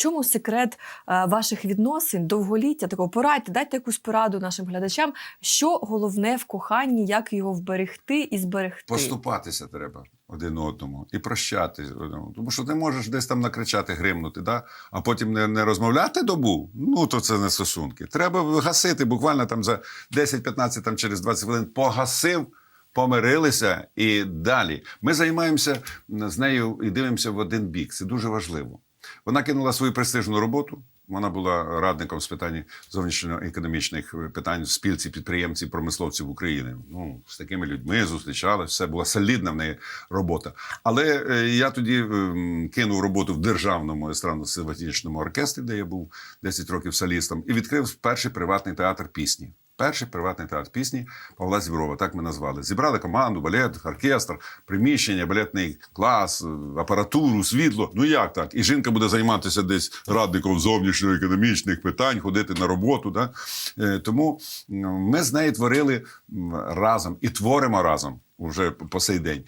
чому секрет е, ваших відносин, довголіття? Такого порадьте, дайте якусь пораду нашим глядачам. Що головне в коханні, як його вберегти і зберегти? Поступатися треба один одному і прощати. одному. Тому що ти можеш десь там накричати, гримнути, да? а потім не, не розмовляти добу. Ну то це не стосунки. Треба гасити буквально там за 10-15, там через 20 хвилин погасив. Помирилися і далі. Ми займаємося з нею і дивимося в один бік. Це дуже важливо. Вона кинула свою престижну роботу. Вона була радником з питань зовнішньоекономічних питань в спілці підприємців, промисловців України. Ну, з такими людьми зустрічалася, все була солідна в неї робота. Але е, я тоді ем, кинув роботу в державному естрадно-симфонічному оркестрі, де я був 10 років солістом, і відкрив перший приватний театр пісні. Перший приватний театр пісні Павла Зіброва, так ми назвали. Зібрали команду, балет, оркестр, приміщення, балетний клас, е, апаратуру, світло. Ну як так? І жінка буде займатися десь радником зовнішньоекономічних питань, ходити на роботу. Да? Е, Тому ми з нею творили разом і творимо разом уже по сей день.